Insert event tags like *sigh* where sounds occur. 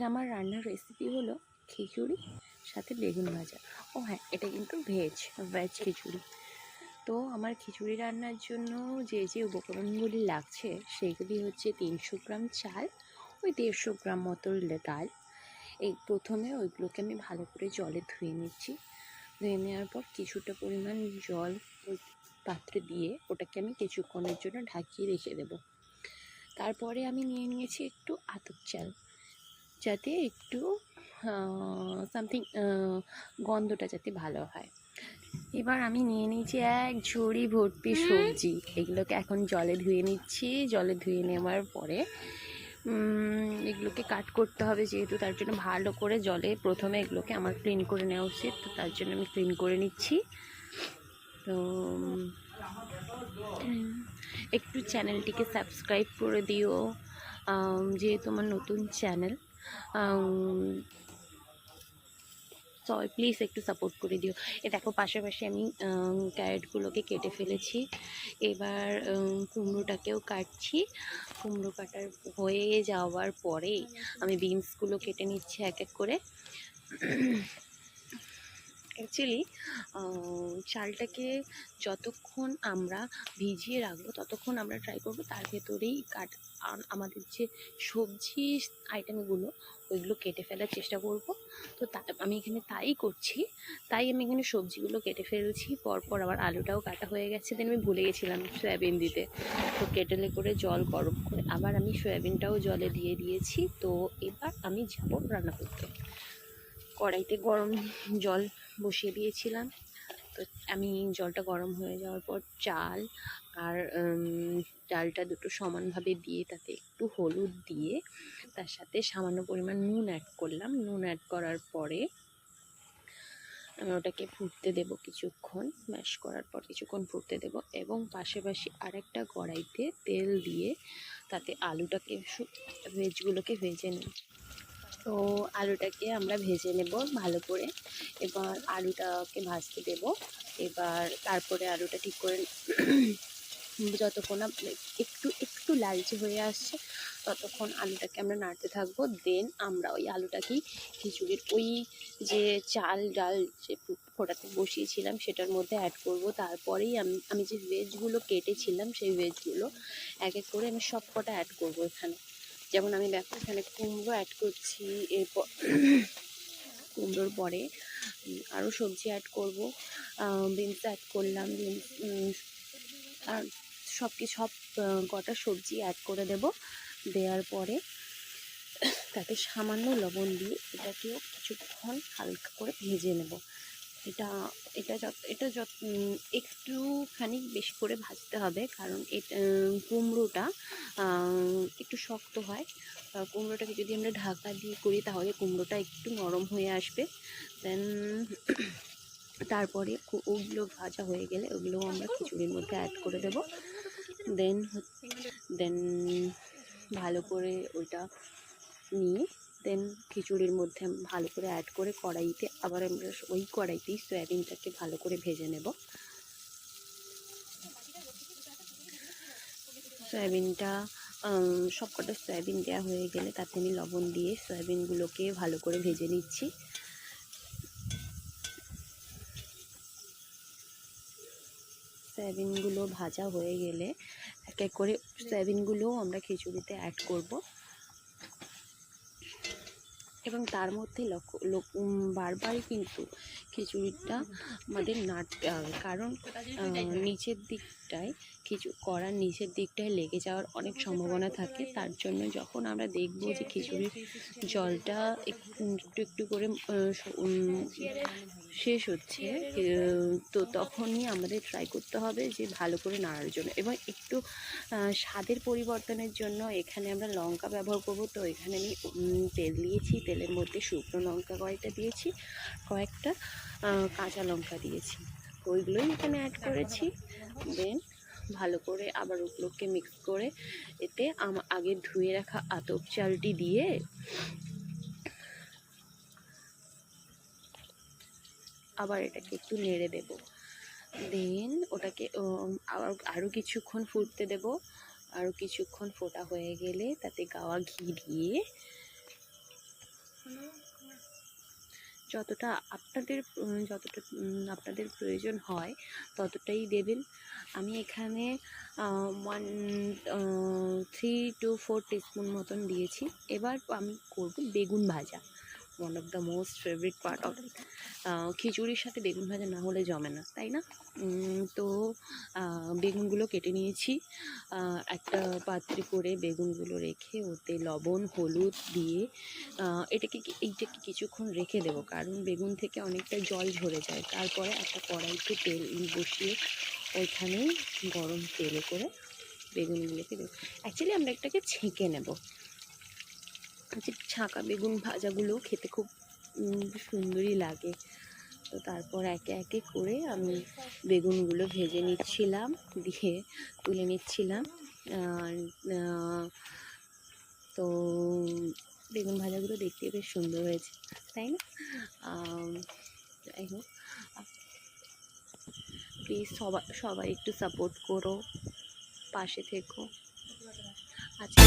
আজকের আমার রান্নার রেসিপি হলো খিচুড়ি, সাথে বেগুন ভাজা। ও হ্যাঁ এটা কিন্তু ভেজ ভেজ খিচুড়ি। তো আমার খিচুড়ি রান্নার জন্য যে যে উপকরণগুলি লাগছে সেগুলি হচ্ছে তিনশো গ্রাম চাল, ওই দেড়শো গ্রাম মতো ডাল। এই প্রথমে ওইগুলোকে আমি ভালো করে জলে ধুয়ে নিচ্ছি। ধুয়ে নেওয়ার পর কিছুটা পরিমাণ জল ওই পাত্রে দিয়ে ওটাকে আমি কিছুক্ষণের জন্য ঢাকিয়ে রেখে দেবো। তারপরে আমি নিয়ে নিয়েছি একটু আতপ চাল। যাতে একটু সামথিং গন্ধটা যাতে ভালো হয়। এবার আমি নিয়ে নিয়েছি এক ঝুড়ি ভর্তি সবজি। এগুলোকে এখন জলে ধুয়ে নিচ্ছি। জলে ধুয়ে নেওয়ার পরে এগুলোকে কাট করতে হবে যেহেতু তার জন্য ভালো করে জলে প্রথমে এগুলোকে আমার ক্লিন করে নেওয়া উচিত। তো তার জন্য আমি ক্লিন করে নিচ্ছি। তো একটু চ্যানেলটিকে সাবস্ক্রাইব করে দিও। যেহেতু আমার নতুন চ্যানেল সবাই প্লিজ একটু সাপোর্ট করে দিও। এ দেখো, পাশাপাশি আমি ক্যারেটগুলোকে কেটে ফেলেছি। এবার কুমড়োটাকেও কাটছি। কুমড়ো কাটার হয়ে যাওয়ার পরেই আমি বিনসগুলো কেটে নিচ্ছি এক এক করে। অ্যাকচুয়ালি চালটাকে যতক্ষণ আমরা ভিজিয়ে রাখব, ততক্ষণ আমরা ট্রাই করব তার ভেতরেই কাট আমাদের যে সবজি আইটেমগুলো ওইগুলো কেটে ফেলার চেষ্টা করব। তো আমি এখানে তাই করছি, তাই আমি এখানে সবজিগুলো কেটে ফেলছি, পরপর আবার আলুটাও কাটা হয়ে গেছে দেন আমি ভুলে গেছিলাম সয়াবিন দিতে। তো কেটেলে করে জল গরম করে আবার আমি সয়াবিনটাও জলে দিয়ে দিয়েছি, তো এবার আমি যাব রান্না করতে। কড়াইতে গরম জল বসিয়ে দিয়েছিলাম। তো আমি জলটা গরম হয়ে যাওয়ার পর চাল আর ডালটা দুটো সমানভাবে দিয়ে তাতে একটু হলুদ দিয়ে তার সাথে সামান্য পরিমাণ নুন অ্যাড করলাম। নুন অ্যাড করার পরে আমি ওটাকে ফুটতে দেব কিছুক্ষণ। ম্যাশ করার পর কিছুক্ষণ ফুটতে দেব এবং পাশাপাশি আরেকটা কড়াইতে তেল দিয়ে তাতে আলুটাকে ভেজগুলোকে ভেজে নেব। তো আলুটাকে আমরা ভেজে নেব ভালো করে। এবার আলুটাকে ভাজতে দেব। এবার তারপরে আলুটা ঠিক করে *clears throat* যতক্ষণ না একটু একটু লালচে হয়ে আসছে, ততক্ষণ আলুটাকে আমরা নাড়তে থাকব। দেন আমরা ওই আলুটাকেই খিচুড়ির ওই যে চাল ডাল যে ফোটাতে বসিয়েছিলাম, সেটার মধ্যে অ্যাড করব। তারপরেই আমি আমি যে ভেজগুলো কেটেছিলাম, সেই ভেজগুলো এক এক করে আমি সব কটা অ্যাড করব এখানে। যেমন আমি দেখো এখানে কুমড়ো অ্যাড করছি, এরপর কুমড়োর পরে আরও সবজি অ্যাড করব। বিনস অ্যাড করলাম বিনস আর সব কি সব কটা সবজি অ্যাড করে দেব। দেওয়ার পরে তাতে সামান্য লবণ দিয়ে এটাকেও কিছুক্ষণ হালকা করে ভেজে নেব। এটা এটা যত এটা যত একটুখানি বেশি করে ভাজতে হবে কারণ এটা কুমড়োটা একটু শক্ত হয়। কুমড়োটাকে যদি আমরা ঢাকা দিয়ে করি তাহলে কুমড়োটা একটু নরম হয়ে আসবে। দেন তারপরে ওগুলো ভাজা হয়ে গেলে ওগুলোও আমরা খিচুড়ির মধ্যে অ্যাড করে দেব। দেন দেন ভালো করে ওইটা নিয়ে দেন খিচুড়ির মধ্যে ভালো করে অ্যাড করে কড়াইতে আবার আমরা ওই কড়াইতেই সয়াবিনটাকে ভালো করে ভেজে নেব। সয়াবিনটা আম, সব কটা সয়াবিন দেওয়া হয়ে গেলে তাতে আমি লবণ দিয়ে সয়াবিনগুলোকে ভালো করে ভেজে নিচ্ছি। সয়াবিনগুলো ভাজা হয়ে গেলে এক এক করে সয়াবিনগুলোও আমরা খিচুড়িতে অ্যাড করব। এবং তার মধ্যে লক্ষ্য বারবারই কিন্তু খিচুড়িটা আমাদের নাড়তে হবে। কারণ নিচের দিকটায় কিছু কড়ার নিচের দিকটায় লেগে যাওয়ার অনেক সম্ভাবনা থাকে। তার জন্য যখন আমরা দেখব যে খিচুড়ির জলটা একটু একটু করে শেষ হচ্ছে তো তখনই আমাদের ট্রাই করতে হবে যে ভালো করে নাড়ার জন্য এবং একটু স্বাদের পরিবর্তনের জন্য এখানে আমরা লঙ্কা ব্যবহার করব। তো এখানে আমি তেল দিয়েছি, তেলের মধ্যে শুকনো লঙ্কা কয়েকটা দিয়েছি, কয়েকটা কাঁচা লঙ্কা দিয়েছি। ওইগুলোই এখানে অ্যাড করেছি। দেন ভালো করে আবার ওগুলোকে মিক্স করে এতে আগে ধুয়ে রাখা আতপ চালটি দিয়ে আবার এটাকে একটু নেড়ে দেব। দেন ওটাকে আবার আরও কিছুক্ষণ ফুটতে দেব। আরও কিছুক্ষণ ফোটা হয়ে গেলে তাতে গাওয়া ঘি দিয়ে যতটা আপনাদের যতটা আপনাদের প্রয়োজন হয় ততটাই দেবেন। আমি এখানে one three two four teaspoon মতন দিয়েছি। এবার আমি করব বেগুন ভাজা। One of the most favourite part of খিচুড়ির সাথে বেগুন ভাজা না হলে জমে না, তাই না? তো বেগুনগুলো কেটে নিয়েছি। একটা পাত্রে করে বেগুনগুলো রেখে ওতে লবণ, হলুদ দিয়ে এটাকে এইটাকে কিছুক্ষণ রেখে দেবো, কারণ বেগুন থেকে অনেকটা জল ঝরে যায়। তারপরে একটা কড়াইতে তেল বসিয়ে ওইখানে গরম তেলে করে বেগুনগুলোকে দেবো। অ্যাকচুয়ালি আমরা একটাকে ছেঁকে নেব। যে ছাঁকা বেগুন ভাজাগুলো খেতে খুব সুন্দরই লাগে। তো তারপর একে একে করে আমি বেগুনগুলো ভেজে নিচ্ছিলাম, দিয়ে তুলে নিচ্ছিলাম। তো বেগুন ভাজাগুলো দেখতে বেশ সুন্দর হয়েছে, তাই না? যাই হোক। প্লিজ সবাই সবাই একটু সাপোর্ট করো, পাশে থেকো। আচ্ছা।